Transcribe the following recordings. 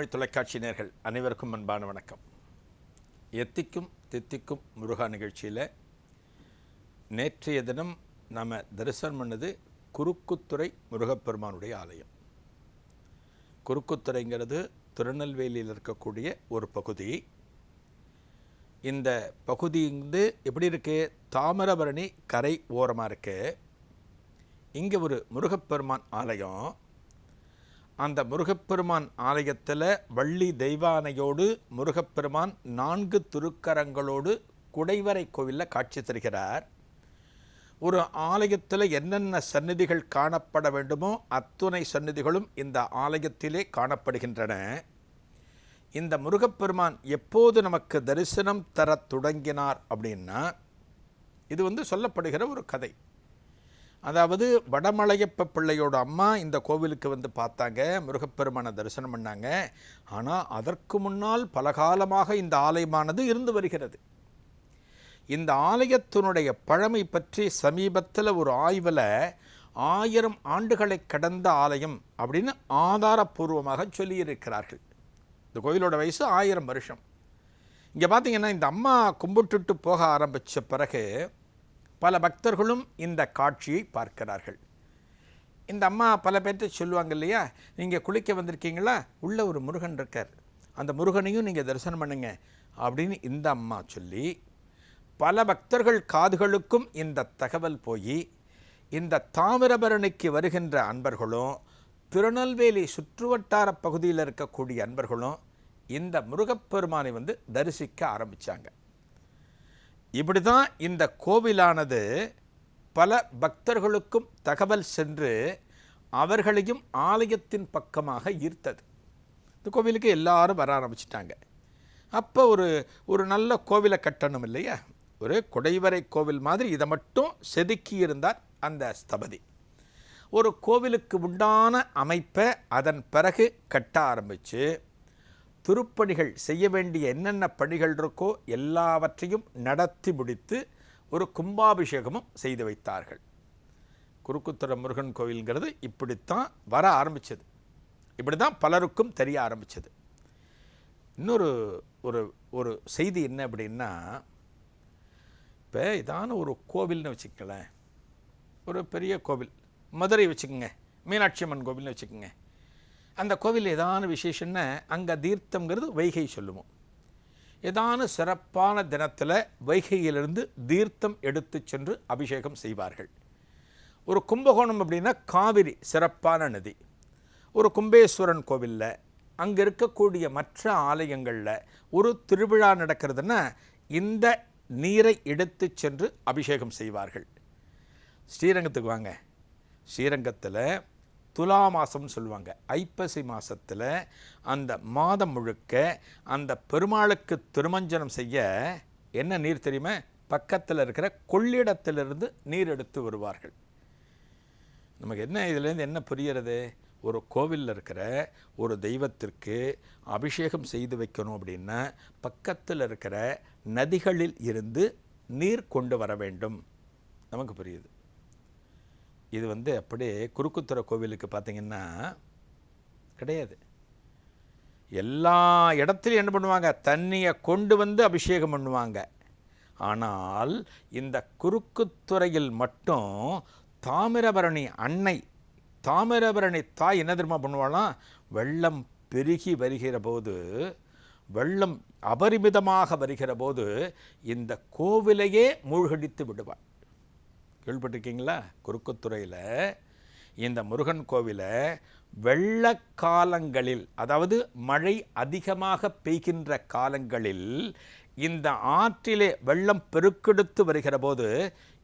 தமிழ் தொலைக்காட்சி நேர்கள் அனைவருக்கும் அன்பான வணக்கம். எத்திக்கும் தித்திக்கும் முருகா நிகழ்ச்சியில் நேற்றைய தினம் நாம் தரிசனம் பண்ணது குறுக்குத்துறை முருகப்பெருமானுடைய ஆலயம். குறுக்குத்துறைங்கிறது திருநெல்வேலியில் இருக்கக்கூடிய ஒரு பகுதி. இந்த பகுதி வந்து எப்படி இருக்கு? தாமிரபரணி கரை ஓரமாக இருக்கு. இங்கே ஒரு முருகப்பெருமான் ஆலயம். அந்த முருகப்பெருமான் ஆலயத்தில் வள்ளி தெய்வானையோடு முருகப்பெருமான் நான்கு திருக்கரங்களோடு குடைவரை கோவிலில் காட்சி தருகிறார். ஒரு ஆலயத்தில் என்னென்ன சந்நிதிகள் காணப்பட வேண்டுமோ அத்துணை சந்நிதிகளும் இந்த ஆலயத்திலே காணப்படுகின்றன. இந்த முருகப்பெருமான் எப்போது நமக்கு தரிசனம் தரத் தொடங்கினார் அப்படின்னா இது வந்து சொல்லப்படுகிற ஒரு கதை. அதாவது வடமலையப்ப பிள்ளையோட அம்மா இந்த கோவிலுக்கு வந்து பார்த்தாங்க முருகப்பெருமானை தரிசனம் பண்ணாங்க. ஆனால் அதற்கு முன்னால் பல காலமாக இந்த ஆலயமானது இருந்து வருகிறது. இந்த ஆலயத்தினுடைய பழமை பற்றி சமீபத்தில் ஒரு ஆய்வில் ஆயிரம் ஆண்டுகளை கடந்த ஆலயம் அப்படின்னு ஆதாரபூர்வமாக சொல்லியிருக்கிறார்கள். இந்த கோயிலோட வயசு ஆயிரம் வருஷம். இங்கே பார்த்தீங்கன்னா இந்த அம்மா கும்பிட்டுட்டு போக ஆரம்பித்த பிறகு பல பக்தர்களும் இந்த காட்சியை பார்க்கிறார்கள். இந்த அம்மா பல பேர்த்து சொல்லுவாங்க இல்லையா நீங்கள் குளிக்க வந்திருக்கீங்களா? உள்ள ஒரு முருகன் இருக்கார். அந்த முருகனையும் நீங்கள் தரிசனம் பண்ணுங்க. அப்படின்னு இந்த அம்மா சொல்லி பல பக்தர்கள் காதுகளுக்கும் இந்த தகவல் போய் இந்த தாமிரபரணிக்கு வருகின்ற அன்பர்களும் திருநெல்வேலி சுற்றுவட்டார பகுதியில் இருக்கக்கூடிய அன்பர்களும் இந்த முருகப்பெருமானை வந்து தரிசிக்க ஆரம்பித்தாங்க இப்படி தான் இந்த கோவிலானது பல பக்தர்களுக்கும் தகவல் சென்று அவர்களையும் ஆலயத்தின் பக்கமாக ஈர்த்தது. இந்த கோவிலுக்கு எல்லாரும் வர ஆரம்பிச்சிட்டாங்க. அப்போ ஒரு ஒரு நல்ல கோவிலை கட்டணும் இல்லையா? ஒரு குடைவரை கோவில் மாதிரி இதை மட்டும் செதுக்கி இருந்தார் அந்த ஸ்தபதி. ஒரு கோவிலுக்கு உண்டான அமைப்பை அதன் பிறகு கட்ட ஆரம்பித்து திருப்பணிகள் செய்ய வேண்டிய என்னென்ன பணிகள் இருக்கோ எல்லாவற்றையும் நடத்தி முடித்து ஒரு கும்பாபிஷேகமும் செய்து வைத்தார்கள். குறுக்குத்துறை முருகன் கோவில்ங்கிறது இப்படித்தான் வர ஆரம்பித்தது இப்படி தான் பலருக்கும் தெரிய ஆரம்பித்தது இன்னொரு ஒரு ஒரு செய்தி என்ன அப்படின்னா இப்போ இதான ஒரு கோவில்னு வச்சுக்கங்களேன். ஒரு பெரிய கோவில். மதுரை வச்சுக்கோங்க. மீனாட்சி அம்மன் கோவில்னு வச்சுக்கோங்க. அந்த கோவில் ஏதான விசேஷம்னா அங்கே தீர்த்தம்ங்கிறது வைகை சொல்லுவோம். ஏதான சிறப்பான தினத்தில் வைகையிலிருந்து தீர்த்தம் எடுத்து சென்று அபிஷேகம் செய்வார்கள். ஒரு கும்பகோணம் அப்படின்னா காவிரி சிறப்பான நதி. ஒரு கும்பேஸ்வரன் கோவிலில் அங்கே இருக்கக்கூடிய மற்ற ஆலயங்களில் ஒரு திருவிழா நடக்கிறதுன்னா இந்த நீரை எடுத்து சென்று அபிஷேகம் செய்வார்கள். ஸ்ரீரங்கத்துக்கு வாங்க. ஸ்ரீரங்கத்தில் துலா மாதம்னு சொல்லுவாங்க. ஐப்பசி மாதத்தில் அந்த மாதம் முழுக்க அந்த பெருமாளுக்கு திருமஞ்சனம் செய்ய என்ன நீர் தெரியுமா? பக்கத்தில் இருக்கிற கொள்ளிடத்திலிருந்து நீர் எடுத்து வருவார்கள். நமக்கு என்ன இதுலேருந்து என்ன புரிகிறது? ஒரு கோவிலில் இருக்கிற ஒரு தெய்வத்திற்கு அபிஷேகம் செய்து வைக்கணும் அப்படின்னா பக்கத்தில் இருக்கிற நதிகளில் இருந்து நீர் கொண்டு வர வேண்டும். நமக்கு புரியுது. இது வந்து அப்படியே குறுக்குத்துறை கோவிலுக்கு பார்த்தீங்கன்னா கிடையாது. எல்லா இடத்துலையும் என்ன பண்ணுவாங்க? தண்ணியை கொண்டு வந்து அபிஷேகம் பண்ணுவாங்க. ஆனால் இந்த குறுக்குத்துறையில் மட்டும் தாமிரபரணி அன்னை தாமிரபரணி தாய் என்ன தெரியுமா பண்ணுவாளாம் வெள்ளம் பெருகி வருகிற போது வெள்ளம் அபரிமிதமாக வருகிற போது இந்த கோவிலையே மூழ்கடித்து விடுவாள். கேள்விப்பட்டிருக்கீங்களா? குறுக்குத்துறையில் இந்த முருகன் கோவிலை வெள்ளக்காலங்களில் அதாவது மழை அதிகமாக பெய்கின்ற காலங்களில் இந்த ஆற்றிலே வெள்ளம் பெருக்கெடுத்து வருகிற போது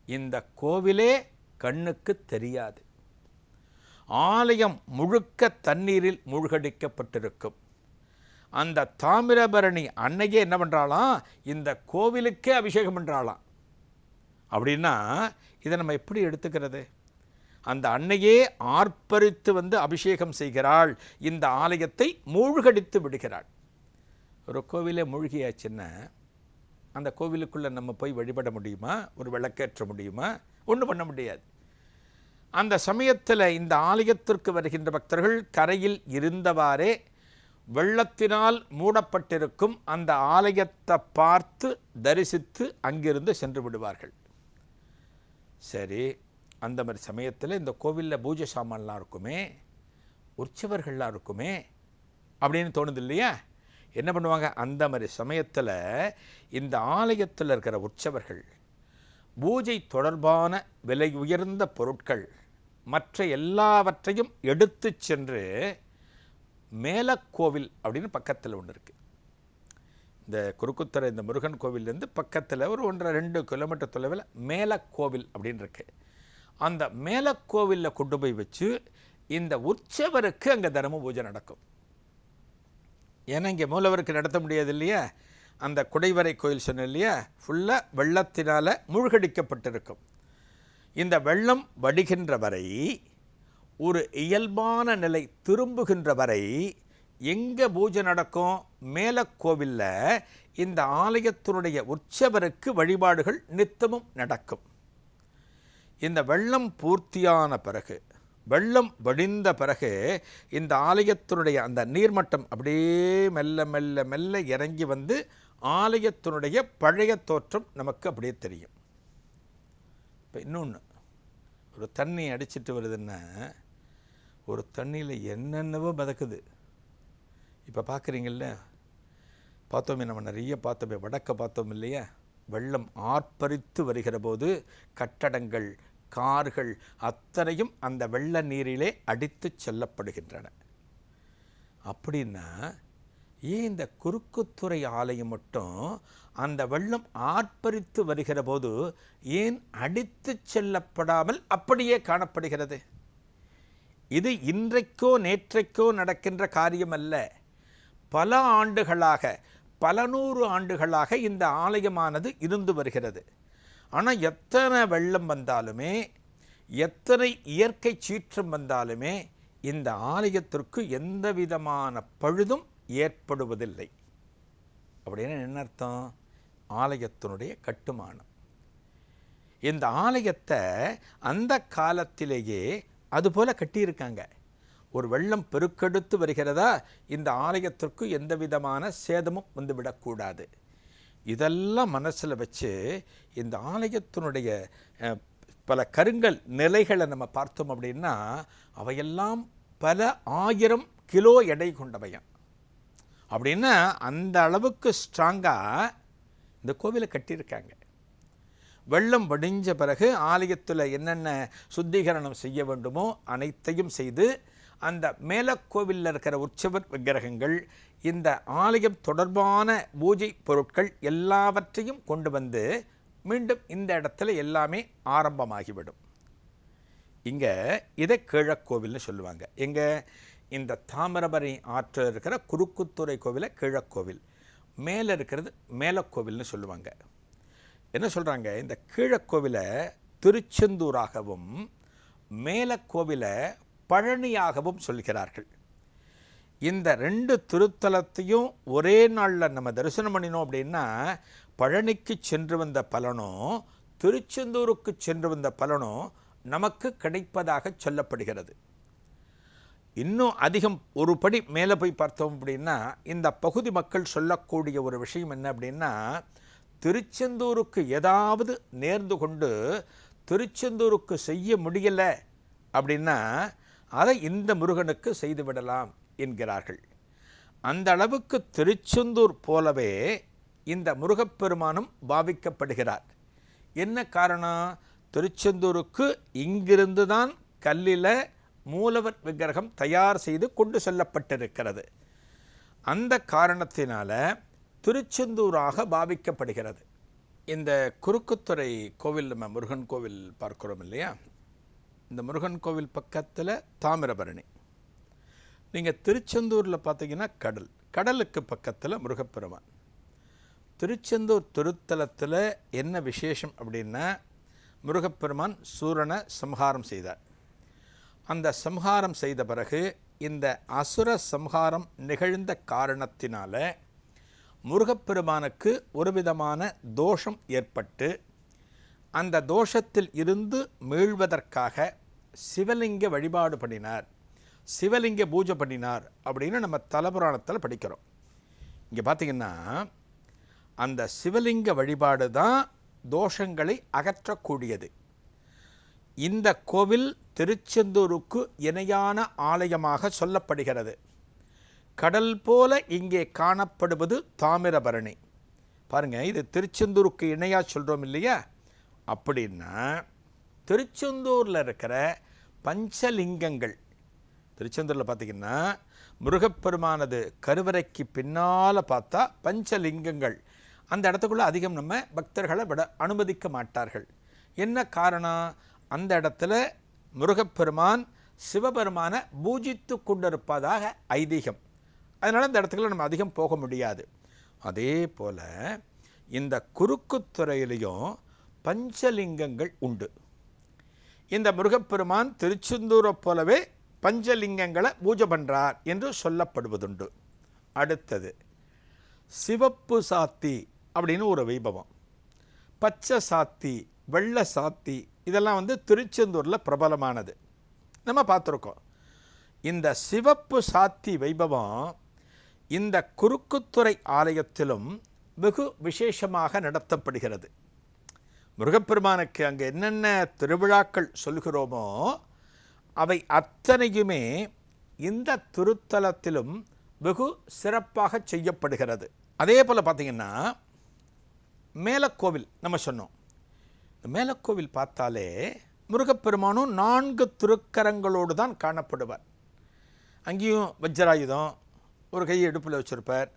இந்த கோவிலே கண்ணுக்கு தெரியாது. ஆலயம் முழுக்க தண்ணீரில் மூழ்கடிக்கப்பட்டிருக்கும். அந்த தாமிரபரணி அன்னையே என்ன பண்ணுறாளாம் இந்த கோவிலுக்கே அபிஷேகம் பண்ணுறாளாம் அப்படின்னா இதை நம்ம எப்படி எடுத்துக்கிறது? அந்த அன்னையே ஆர்ப்பரித்து வந்து அபிஷேகம் செய்கிறாள். இந்த ஆலயத்தை மூழ்கடித்து விடுகிறாள். ஒரு கோவிலே மூழ்கியாச்சுன்னா அந்த கோவிலுக்குள்ளே நம்ம போய் வழிபட முடியுமா? ஒரு விளக்கேற்ற முடியுமா? ஒன்றும் பண்ண முடியாது. அந்த சமயத்தில் இந்த ஆலயத்திற்கு வருகின்ற பக்தர்கள் கரையில் இருந்தவாறே வெள்ளத்தினால் மூடப்பட்டிருக்கும் அந்த ஆலயத்தை பார்த்து தரிசித்து அங்கிருந்து சென்று விடுவார்கள். சரி அந்த மாதிரி சமயத்தில் இந்த கோவிலில் பூஜை சாமான்லாம் இருக்குமே உற்சவர்கள்லாம் இருக்குமே அப்படின்னு தோணுது இல்லையா? என்ன பண்ணுவாங்க? அந்த மாதிரி சமயத்தில் இந்த ஆலயத்தில் இருக்கிற உற்சவர்கள் பூஜை தொடர்பான விலை உயர்ந்த பொருட்கள் மற்ற எல்லாவற்றையும் எடுத்து சென்று மேலக்கோவில் அப்படின்னு பக்கத்தில் ஒன்று இருக்குது இந்த குறுக்குத்தரை இந்த முருகன் கோவிலேருந்து பக்கத்தில் ஒரு ஒன்றரை ரெண்டு கிலோமீட்டர் தொலைவில் மேலக்கோவில் அப்படின்னு இருக்கு அந்த மேலக்கோவிலில் கொண்டு போய் வச்சு இந்த உற்சவருக்கு அங்கே தர்ம பூஜை நடக்கும். ஏன்னா இங்கே மூலவருக்கு நடத்த முடியாது இல்லையா? அந்த குடைவரை கோயில் சொன்ன இல்லையா? ஃபுல்லாக வெள்ளத்தினால் மூழ்கடிக்கப்பட்டிருக்கும். இந்த வெள்ளம் வடிகின்ற வரை ஒரு இயல்பான நிலை திரும்புகின்ற வரை எங்கே பூஜை நடக்கும்? மேலக்கோவிலில் இந்த ஆலயத்தினுடைய உற்சவருக்கு வழிபாடுகள் நித்தமும் நடக்கும். இந்த வெள்ளம் பூர்த்தியான பிறகு வெள்ளம் வடிந்த பிறகு இந்த ஆலயத்தினுடைய அந்த நீர்மட்டம் அப்படியே மெல்ல மெல்ல மெல்ல இறங்கி வந்து ஆலயத்தினுடைய பழைய தோற்றம் நமக்கு அப்படியே தெரியும். இப்போ இன்னொன்று ஒரு தண்ணி அடிச்சிட்டு வருதுன்னா ஒரு தண்ணியில் என்னென்னவோ மிதக்குது. இப்போ பார்க்குறீங்கள்ல பார்த்தோமே நம்ம நிறைய பார்த்தோமே வடக்க பார்த்தோம் இல்லையா? வெள்ளம் ஆர்ப்பரித்து வருகிற போது கட்டடங்கள் கார்கள் அத்தனையும் அந்த வெள்ள நீரிலே அடித்து செல்லப்படுகின்றன. அப்படின்னா ஏன் இந்த குறுக்குத்துறை ஆலயம் மட்டும் அந்த வெள்ளம் ஆர்ப்பரித்து வருகிற போது ஏன் அடித்து செல்லப்படாமல் அப்படியே காணப்படுகிறது? இது இன்றைக்கோ நேற்றைக்கோ நடக்கின்ற காரியம் அல்ல பல ஆண்டுகளாக பல நூறு ஆண்டுகளாக இந்த ஆலயமானது இருந்து வருகிறது. ஆனால் எத்தனை வெள்ளம் வந்தாலுமே எத்தனை இயற்கை சீற்றம் வந்தாலுமே இந்த ஆலயத்திற்கு எந்த விதமான பழுதும் ஏற்படுவதில்லை. அப்படின்னு என்ன அர்த்தம்? ஆலயத்தினுடைய கட்டுமானம். இந்த ஆலயத்தை அந்த காலத்திலேயே அதுபோல் கட்டியிருக்காங்க. ஒரு வெள்ளம் பெருக்கெடுத்து வருகிறதா? இந்த ஆலயத்திற்கு எந்த விதமான சேதமும் வந்துவிடக்கூடாது. இதெல்லாம் மனசில் வச்சு இந்த ஆலயத்தினுடைய பல கருங்கல் நிலைகளை நம்ம பார்த்தோம் அப்படின்னா அவையெல்லாம் பல ஆயிரம் கிலோ எடை கொண்டவையும். அப்படின்னா அந்த அளவுக்கு ஸ்ட்ராங்காக இந்த கோவிலை கட்டியிருக்காங்க. வெள்ளம் வடிஞ்ச பிறகு ஆலயத்தில் என்னென்ன சுத்திகரணம் செய்ய வேண்டுமோ அனைத்தையும் செய்து அந்த மேலக்கோவிலில் இருக்கிற உற்சவர் விக்கிரகங்கள் இந்த ஆலயம் தொடர்பான பூஜை பொருட்கள் எல்லாவற்றையும் கொண்டு வந்து மீண்டும் இந்த இடத்துல எல்லாமே ஆரம்பமாகிவிடும். இங்கே இதை கீழக்கோவில்னு சொல்லுவாங்க. எங்கே? இந்த தாமிரபரணி ஆற்றில் இருக்கிற குறுக்குத்துறை கோவிலை கீழக்கோவில். மேலே இருக்கிறது மேலக்கோவில்னு சொல்லுவாங்க. என்ன சொல்கிறாங்க இந்த கீழக்கோவிலை திருச்செந்தூராகவும் மேலக்கோவிலை பழனியாகவும் சொல்கிறார்கள். இந்த ரெண்டு திருத்தலத்தையும் ஒரே நாளில் நம்ம தரிசனம் பண்ணினோம் அப்படின்னா பழனிக்கு சென்று வந்த பலனும் திருச்செந்தூருக்கு சென்று வந்த பலனும் நமக்கு கிடைப்பதாக சொல்லப்படுகிறது. இன்னும் அதிகம் ஒரு படி மேலே போய் பார்த்தோம் அப்படின்னா இந்த பகுதி மக்கள் சொல்லக்கூடிய ஒரு விஷயம் என்ன அப்படின்னா திருச்செந்தூருக்கு ஏதாவது நேர்ந்து கொண்டு திருச்செந்தூருக்கு செய்ய முடியலை அப்படின்னா அதை இந்த முருகனுக்கு செய்துவிடலாம் என்கிறார்கள். அந்த அளவுக்கு திருச்செந்தூர் போலவே இந்த முருகப்பெருமானும் பாவிக்கப்படுகிறார். என்ன காரணம்? திருச்செந்தூருக்கு இங்கிருந்து தான் கல்லில் மூலவர் விக்கிரகம் தயார் செய்து கொண்டு செல்லப்பட்டிருக்கிறது. அந்த காரணத்தினால திருச்செந்தூராக பாவிக்கப்படுகிறது. இந்த குறுக்குத்துறை கோவில் நம்ம முருகன் கோவில் பார்க்குறோம் இல்லையா? இந்த முருகன் கோவில் பக்கத்தில் தாமிரபரணி. நீங்கள் திருச்செந்தூரில் பார்த்தீங்கன்னா கடல். கடலுக்கு பக்கத்தில் முருகப்பெருமான். திருச்செந்தூர் திருத்தலத்தில் என்ன விசேஷம் அப்படின்னா முருகப்பெருமான் சூரனை சம்ஹாரம் செய்தார். அந்த சம்ஹாரம் செய்த பிறகு இந்த அசுர சம்ஹாரம் நிகழ்ந்த காரணத்தினால முருகப்பெருமானுக்கு ஒரு விதமான தோஷம் ஏற்பட்டு அந்த தோஷத்தில் இருந்து மீள்வதற்காக சிவலிங்க வழிபாடு பண்ணினார். சிவலிங்க பூஜை பண்ணினார் அப்படின்னு நம்ம தலபுராணத்தில் படிக்கிறோம். இங்கே பார்த்தீங்கன்னா அந்த சிவலிங்க வழிபாடு தான் தோஷங்களை அகற்றக்கூடியது. இந்த கோவில் திருச்செந்தூருக்கு இணையான ஆலயமாக சொல்லப்படுகிறது. கடல் போல இங்கே காணப்படுவது தாமிரபரணி. பாருங்க இது திருச்செந்தூருக்கு இணையாக சொல்கிறோம் இல்லையா? அப்படின்னா திருச்செந்தூரில் இருக்கிற பஞ்சலிங்கங்கள். திருச்செந்தூரில் பார்த்தீங்கன்னா முருகப்பெருமானது கருவறைக்கு பின்னால் பார்த்தா பஞ்சலிங்கங்கள். அந்த இடத்துக்குள்ளே அதிகம் நம்ம பக்தர்களை விட அனுமதிக்க மாட்டார்கள். என்ன காரணம்? அந்த இடத்துல முருகப்பெருமான் சிவபெருமானை பூஜித்து கொண்டிருப்பதாக ஐதீகம். அதனால் அந்த இடத்துக்குள்ள நம்ம அதிகம் போக முடியாது. அதே போல் இந்த குறுக்குத்துறையிலையும் பஞ்சலிங்கங்கள் உண்டு. இந்த முருகப்பெருமான் திருச்செந்தூரை போலவே பஞ்சலிங்கங்களை பூஜை பண்ணுறார் என்று சொல்லப்படுவதுண்டு. அடுத்தது சிவப்பு சாத்தி அப்படின்னு ஒரு வைபவம். பச்சை சாத்தி வெள்ளை சாத்தி இதெல்லாம் வந்து திருச்செந்தூரில் பிரபலமானது. நம்ம பார்த்துருக்கோம். இந்த சிவப்பு சாத்தி வைபவம் இந்த குறுக்குத்துறை ஆலயத்திலும் வெகு விசேஷமாக நடத்தப்படுகிறது. முருகப்பெருமானுக்கு அங்கே என்னென்ன திருவிழாக்கள் சொல்கிறோமோ அவை அத்தனையுமே இந்த திருத்தலத்திலும் வெகு சிறப்பாக செய்யப்படுகிறது. அதே போல் பார்த்தீங்கன்னா மேலக்கோவில் நம்ம சொன்னோம். மேலக்கோவில் பார்த்தாலே முருகப்பெருமானும் நான்கு திருக்கரங்களோடு தான் காணப்படுவார். அங்கேயும் வஜ்ராயுதம் ஒரு கை இடுப்பில் வச்சுருப்பார்.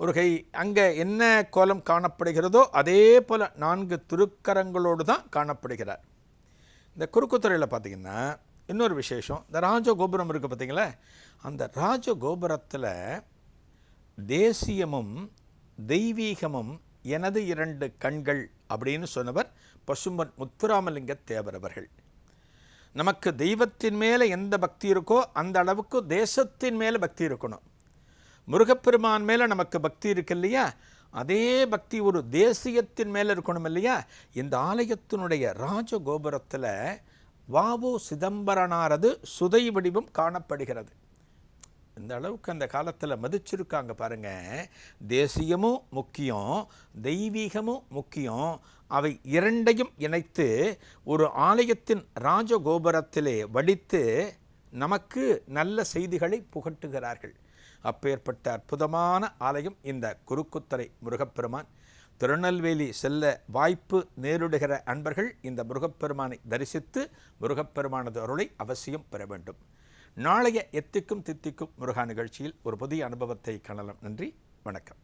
ஒரு கை அங்கே என்ன கோலம் காணப்படுகிறதோ அதே போல் நான்கு திருக்கரங்களோடு தான் காணப்படுகிறார். இந்த குறுக்குத்துறையில் பார்த்தீங்கன்னா இன்னொரு விசேஷம். இந்த ராஜ கோபுரம் இருக்குது பார்த்தீங்களா? அந்த ராஜ கோபுரத்தில் தேசியமும் தெய்வீகமும் எனது இரண்டு கண்கள் அப்படின்னு சொன்னவர் பசும்பன் முத்துராமலிங்க தேவர் அவர்கள். நமக்கு தெய்வத்தின் மேலே எந்த பக்தி இருக்கோ அந்த அளவுக்கு தேசத்தின் மேலே பக்தி இருக்கணும். முருகப்பெருமான் மேலே நமக்கு பக்தி இருக்கு இல்லையா? அதே பக்தி ஒரு தேசியத்தின் மேலே இருக்கணும் இல்லையா? இந்த ஆலயத்தினுடைய ராஜகோபுரத்தில் வாவு சிதம்பரனாரது சுதை வடிவம் காணப்படுகிறது. இந்த அளவுக்கு அந்த காலத்தில் மதிச்சிருக்காங்க பாருங்க. தேசியமும் முக்கியம் தெய்வீகமும் முக்கியம். அவை இரண்டையும் இணைத்து ஒரு ஆலயத்தின் ராஜகோபுரத்திலே வடித்து நமக்கு நல்ல செய்திகளை புகட்டுகிறார்கள். அப்பேற்பட்ட அற்புதமான ஆலயம் இந்த குறுக்குத்தரை முருகப்பெருமான். திருநெல்வேலி செல்ல வாய்ப்பு நேரிடுகிற அன்பர்கள் இந்த முருகப்பெருமானை தரிசித்து முருகப்பெருமானது அருளை அவசியம் பெற வேண்டும். நாளைய எத்திக்கும் தித்திக்கும் முருகா நிகழ்ச்சியில் ஒரு புதிய அனுபவத்தை காணலாம். நன்றி வணக்கம்.